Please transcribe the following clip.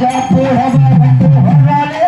जयपुर हवा भंडू हर वाले